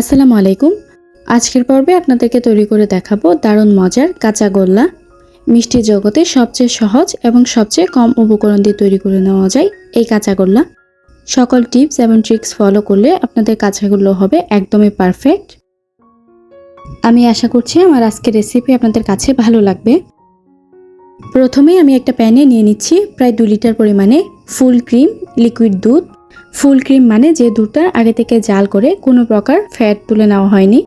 আসসালামু আলাইকুম। আজকের পর্বে আপনাদেরকে তৈরি করে দেখাবো দারুণ মজার কাঁচা গোল্লা। মিষ্টি জগতে সবচেয়ে সহজ এবং সবচেয়ে কম উপকরণ দিয়ে তৈরি করে নেওয়া যায় এই কাঁচা গোল্লা। সকল টিপস এবং ট্রিক্স ফলো করলে আপনাদের কাঁচাগুলো হবে একদমই পারফেক্ট। আমি আশা করছি আমার আজকের রেসিপি আপনাদের কাছে ভালো লাগবে। প্রথমেই আমি একটা প্যানে নিয়ে নিচ্ছি প্রায় দু লিটার পরিমাণে ফুল ক্রিম লিকুইড দুধ। ফুল ক্রিম মানে যে দুধটা আগে থেকে জাল করে কোনো প্রকার ফ্যাট তুলে নেওয়া হয়নি।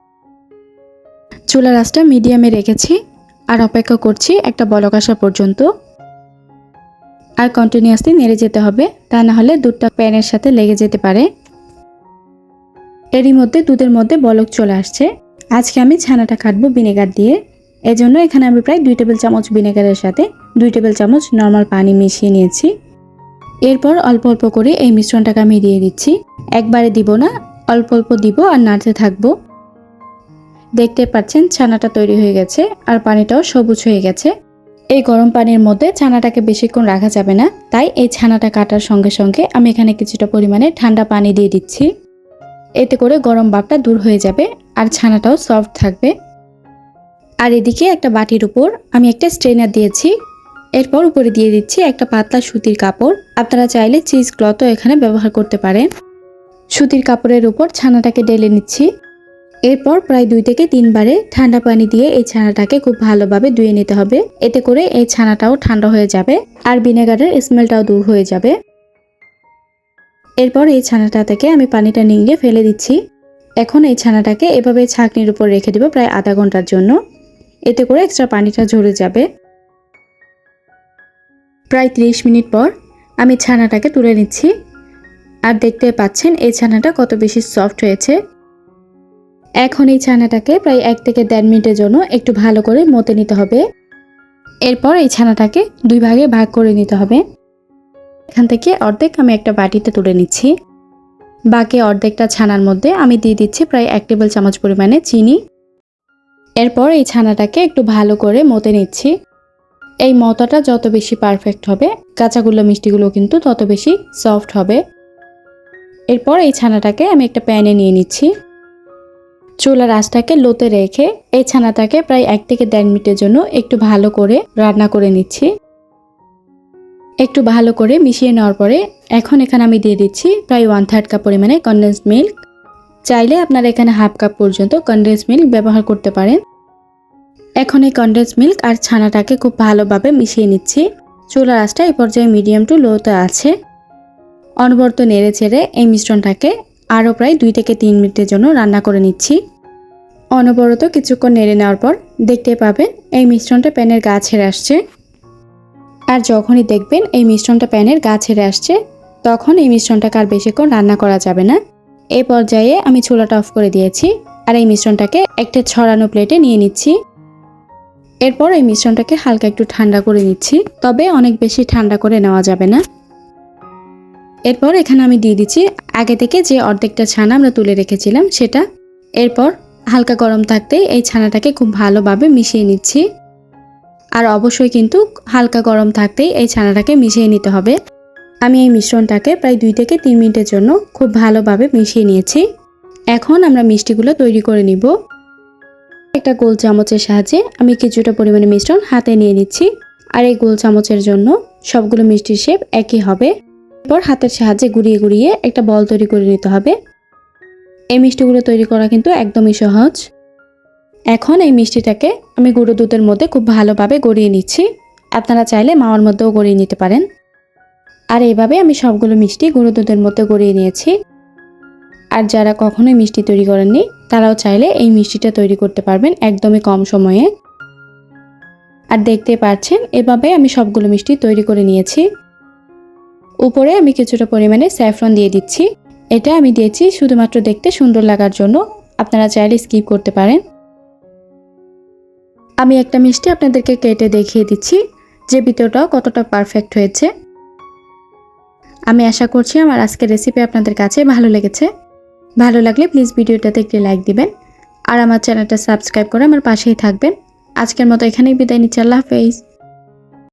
চুলা রাসটা মিডিয়ামে রেখেছি আর অপেক্ষা করছি একটা বলক আসা পর্যন্ত। আর কন্টিনিউয়াসলি নেড়ে যেতে হবে, তা না হলে দুধটা প্যানের সাথে লেগে যেতে পারে। এরই মধ্যে দুধের মধ্যে বলক চলে আসছে। আজকে আমি ছানাটা কাটবো ভিনেগার দিয়ে। এজন্য এখানে আমি প্রায় দুই টেবিল চামচ ভিনেগারের সাথে দুই টেবিল চামচ নর্মাল পানি মিশিয়ে নিয়েছি। এরপর অল্প অল্প করে এই মিশ্রণটাকে আমি দিয়ে দিচ্ছি। একবারে দিব না, অল্প অল্প দিব আর নাড়তে থাকব। দেখতে পাচ্ছেন ছানাটা তৈরি হয়ে গেছে আর পানিটাও সবুজ হয়ে গেছে। এই গরম পানির মধ্যে ছানাটাকে বেশিক্ষণ রাখা যাবে না, তাই এই ছানাটা কাটার সঙ্গে সঙ্গে আমি এখানে কিছুটা পরিমাণে ঠান্ডা পানি দিয়ে দিচ্ছি। এতে করে গরম ভাবটা দূর হয়ে যাবে আর ছানাটাও সফট থাকবে। আর এদিকে একটা বাটির উপর আমি একটা স্ট্রেনার দিয়েছি এরপর উপরে দিয়ে দিচ্ছি একটা পাতলা সুতির কাপড়। আপনারা চাইলে চিজ ক্লথও এখানে ব্যবহার করতে পারেন। সুতির কাপড়ের উপর ছানাটাকে ডেলে নিচ্ছি। এরপর প্রায় দুই থেকে তিনবারে ঠান্ডা পানি দিয়ে এই ছানাটাকে খুব ভালোভাবে ধুয়ে নিতে হবে। এতে করে এই ছানাটাও ঠান্ডা হয়ে যাবে আর ভিনেগারের স্মেলটাও দূর হয়ে যাবে। এরপর এই ছানাটা থেকে আমি পানিটা নিংড়ে ফেলে দিচ্ছি। এখন এই ছানাটাকে এভাবে ছাঁকনির উপর রেখে দেবো প্রায় আধা ঘণ্টার জন্য। এতে করে এক্সট্রা পানিটা ঝরে যাবে। প্রায় 30 মিনিট পর আমি ছানাটাকে তুলে নিচ্ছি। আর দেখতে পাচ্ছেন, এই ছানাটা কত বেশি সফট হয়েছে। এখন এই ছানাটাকে প্রায় এক থেকে দেড় মিনিটের জন্য একটু ভালো করে মতে নিতে হবে। এরপর এই ছানাটাকে দুই ভাগে ভাগ করে নিতে হবে। এখান থেকে অর্ধেক আমি একটা বাটিতে তুলে নিচ্ছি। বাকি অর্ধেকটা ছানার মধ্যে আমি দিয়ে দিচ্ছি প্রায় এক টেবিল চামচ পরিমাণে চিনি। এরপর এই ছানাটাকে একটু ভালো করে মতে নিচ্ছি। এই মতাটা যত বেশি পারফেক্ট হবে, কাঁচাগুলো মিষ্টিগুলো কিন্তু তত বেশি সফট হবে। এরপর এই ছানাটাকে আমি একটা প্যানে নিয়ে নিচ্ছি। চুলার আঁচটাকে লোতে রেখে এই ছানাটাকে প্রায় এক থেকে দেড় মিনিটের জন্য একটু ভালো করে রান্না করে নিচ্ছি। একটু ভালো করে মিশিয়ে নেওয়ার পরে এখন এখানে আমি দিয়ে দিচ্ছি প্রায় ওয়ান থার্ড কাপ পরিমাণে কনডেন্স মিল্ক চাইলে আপনারা এখানে হাফ কাপ পর্যন্ত কনডেন্স মিল্ক ব্যবহার করতে পারেন। এখন এই কনডেন্স মিল্ক আর ছানাটাকে খুব ভালোভাবে মিশিয়ে নিচ্ছি। চুলার আঁচটা এই পর্যায়ে মিডিয়াম টু লোতে আছে। অনবরত নেড়ে ছেড়ে এই মিশ্রণটাকে আরও প্রায় দুই থেকে তিন মিনিটের জন্য রান্না করে নিচ্ছি। অনবরত কিছুক্ষণ নেড়ে নেওয়ার পর দেখতে পাবেন এই মিশ্রণটা প্যানের গা ছেড়ে আসছে। আর যখনই দেখবেন এই মিশ্রণটা প্যানের গা ছেড়ে আসছে, তখন এই মিশ্রণটাকে আর বেশিক্ষণ রান্না করা যাবে না। এই পর্যায়ে আমি চুলাটা অফ করে দিয়েছি আর এই মিশ্রণটাকে একটা ছড়ানো প্লেটে নিয়ে নিচ্ছি। এরপর এই মিশ্রণটাকে হালকা একটু ঠান্ডা করে নিচ্ছি, তবে অনেক বেশি ঠান্ডা করে নেওয়া যাবে না। এরপর এখানে আমি দিয়ে দিচ্ছি, আগে থেকে যে অর্ধেকটা ছানা আমরা তুলে রেখেছিলাম সেটা। এরপর হালকা গরম থাকতেই এই ছানাটাকে খুব ভালোভাবে মিশিয়ে নিচ্ছি। আর অবশ্যই কিন্তু হালকা গরম থাকতেই এই ছানাটাকে মিশিয়ে নিতে হবে। আমি এই মিশ্রণটাকে প্রায় দুই থেকে তিন মিনিটের জন্য খুব ভালোভাবে মিশিয়ে নিয়েছি। এখন আমরা মিষ্টিগুলো তৈরি করে নিব। একটা গোল চামচের সাহায্যে আমি কিছুটা পরিমাণে মিশ্রণ হাতে নিয়ে নিচ্ছি। আর এই গোল চামচের জন্য সবগুলো মিষ্টির শেপ একই হবে। এরপর হাতের সাহায্যে গুড়িয়ে গুড়িয়ে একটা বল তৈরি করে নিতে হবে। এই মিষ্টিগুলো তৈরি করা কিন্তু একদমই সহজ। এখন এই মিষ্টিটাকে আমি গুঁড়ো দুধের মধ্যে খুব ভালোভাবে গড়িয়ে নিচ্ছি। আপনারা চাইলে মাওয়ার মধ্যেও গড়িয়ে নিতে পারেন। আর এইভাবে আমি সবগুলো মিষ্টি গুঁড়ো দুধের মধ্যে গড়িয়ে নিয়েছি। আর যারা কখনোই মিষ্টি তৈরি করেননি তারাও চাইলে এই মিষ্টিটা তৈরি করতে পারবেন একদমই কম সময়ে। আর দেখতে পাচ্ছেন, এভাবে আমি সবগুলো মিষ্টি তৈরি করে নিয়েছি। উপরে আমি কিছুটা পরিমাণে স্যাফরন দিয়ে দিচ্ছি। এটা আমি দিয়েছি শুধুমাত্র দেখতে সুন্দর লাগার জন্য। আপনারা চাইলে স্কিপ করতে পারেন। আমি একটা মিষ্টি আপনাদেরকে কেটে দেখিয়ে দিচ্ছি, যে ভিতরটাও কতটা পারফেক্ট হয়েছে। আমি আশা করছি আমার আজকের রেসিপি আপনাদের কাছে ভালো লেগেছে। ভালো লাগলে প্লিজ ভিডিওটাতে একটি লাইক দিবেন। আর আমার চ্যানেলটা সাবস্ক্রাইব করে আমার পাশেই থাকবেন। আজকের মতো এখানেই বিদায় নিচ্ছি, আল্লাহ হাফেজ।